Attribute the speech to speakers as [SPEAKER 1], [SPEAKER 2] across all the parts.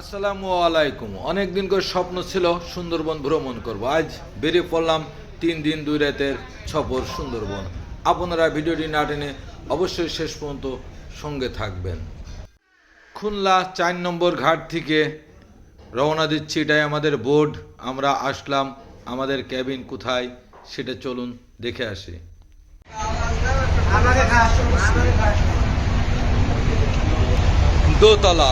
[SPEAKER 1] আসসালামু আলাইকুম। অনেক দিন করে স্বপ্ন ছিল সুন্দরবন ভ্রমণ করব। আজ বেরিয়ে পড়লাম তিন দিন দুই রাতের ছপর সুন্দরবন। আপনারা ভিডিওটি না টেনে অবশ্যই শেষ পর্যন্ত সঙ্গে থাকবেন। খুলনা চার নম্বর ঘাট থেকে রওনা দিচ্ছি, এটাই আমাদের বোর্ড। আমরা আসলাম, আমাদের ক্যাবিন কোথায় সেটা চলুন দেখে আসি। দোতলা।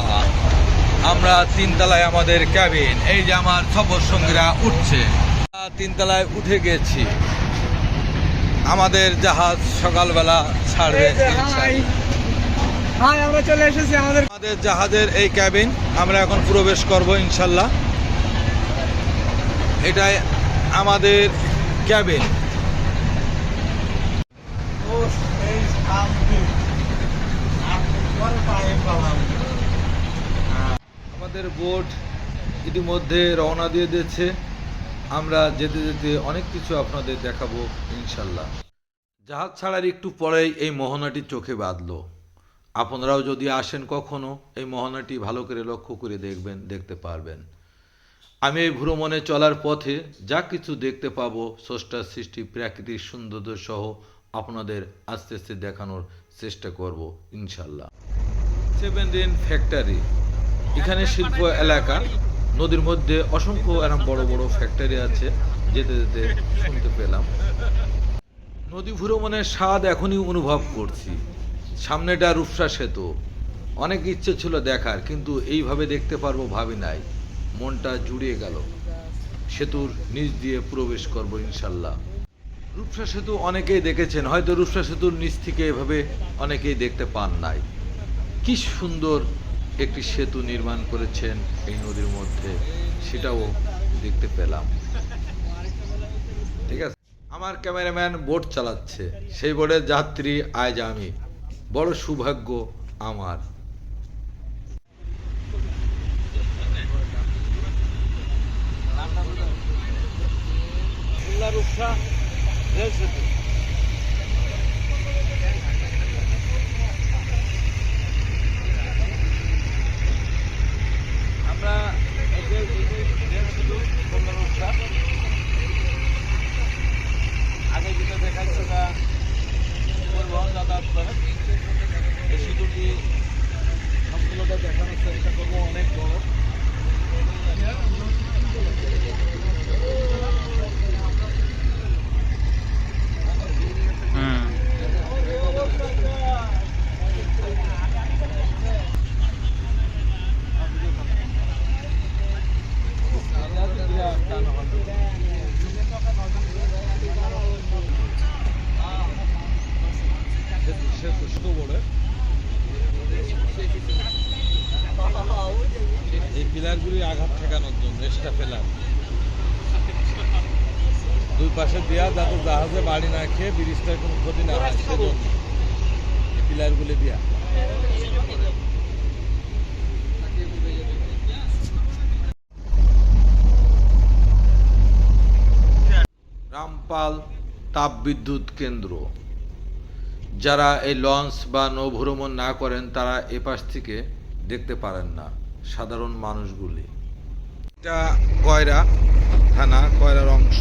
[SPEAKER 1] আমরা তিনতলায় আমাদের ক্যাবিন। এই যে আমার সফর সঙ্গীরা উঠছে তিনতলায় উঠে গেছি। আমাদের জাহাজ সকালবেলা ছাড়বে
[SPEAKER 2] আমরা চলে এসেছি আমাদের
[SPEAKER 1] আমাদের জাহাজের এই ক্যাবিন। আমরা এখন প্রবেশ করব ইনশাল্লাহ এটাই আমাদের ক্যাবিন। আমাদের বোট ইতিমধ্যে রওনা দিয়ে দিয়েছে। আমরা যেতে যেতে অনেক কিছু আপনাদের দেখাবো, ইনশাল্লাহ। জাহাজ ছাড়ার একটু পরেই এই মোহনাটি চোখে বাঁধলো। আপনারাও যদি আসেন কখনো, এই মোহনাটি ভালো করে লক্ষ্য করে দেখবেন, দেখতে পারবেন। আমি এই ভ্রমণে চলার পথে যা কিছু দেখতে পাবো, স্রষ্টার সৃষ্টি, প্রাকৃতিক সৌন্দর্য সহ আপনাদের আস্তে আস্তে দেখানোর চেষ্টা করব, ইনশাল্লাহ। Seven rain factory. এখানে শিল্প এলাকা। নদীর মধ্যে অসংখ্য এরম বড় বড় ফ্যাক্টরি আছে, যেতে যেতে শুনতে পেলাম। নদী ভ্রমণের স্বাদ এখনই অনুভব করছি। সামনেটা রূপসা সেতু। অনেক ইচ্ছে ছিল দেখার, কিন্তু এইভাবে দেখতে পারব ভাবি নাই। মনটা জুড়িয়ে গেল। সেতুর নিচ দিয়ে প্রবেশ করব ইনশাল্লাহ। রূপসা সেতু অনেকেই দেখেছেন, হয়তো রূপসা সেতুর নিচ থেকে এভাবে অনেকেই দেখতে পান নাই। কি সুন্দর একটি সেতু নির্মাণ করেছেন এই নদীর মধ্যে। সেটাও দেখতে পেলাম। ঠিক আছে? আমার ক্যামেরাম্যান বোট চালাচ্ছে। সেই বোটের যাত্রী আজ আমি। বড় সৌভাগ্য আমার। আমরা আগে যেটা দেখাচ্ছে না পরিবহন যাতায়াত করে। এই সেতুটি সম্পূর্ণটা দেখানোর চেষ্টা করব অনেক বড়। পিলারগুলি আঘাত ঠেকানোর জন্য এক্সট্রা পিলার। দুই পাশে দেওয়া যাতে জাহাজে বাড়ি না খেয়ে ব্রিজটার কোনো ক্ষতি না হয়, সেজন্য পিলারগুলি দেওয়া রামপাল তাপবিদ্যুৎ কেন্দ্র। যারা এই লঞ্চ বা নৌভ্রমণ না করেন, তারা এপাশ থেকে দেখতে পারেন না। সাধারণ মানুষগুলি। এটা কয়রা থানা কয়রার অংশ?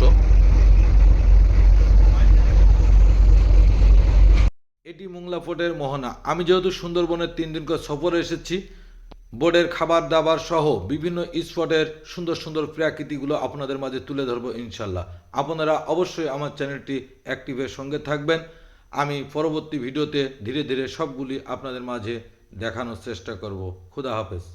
[SPEAKER 1] এটি মোংলা ফোর্টের মোহনা। আমি যেহেতু সুন্দরবনের তিন দিন করে সফরে এসেছি বোর্ডের খাবার দাবার সহ বিভিন্ন স্পটের সুন্দর সুন্দর প্রাকৃতিগুলো আপনাদের মাঝে তুলে ধরবো ইনশাল্লাহ। আপনারা অবশ্যই আমার চ্যানেলটি অ্যাক্টিভের সঙ্গে থাকবেন। আমি পরবর্তী ভিডিওতে ধীরে ধীরে সবগুলি আপনাদের মাঝে দেখানোর চেষ্টা করব। খুদা হাফেজ।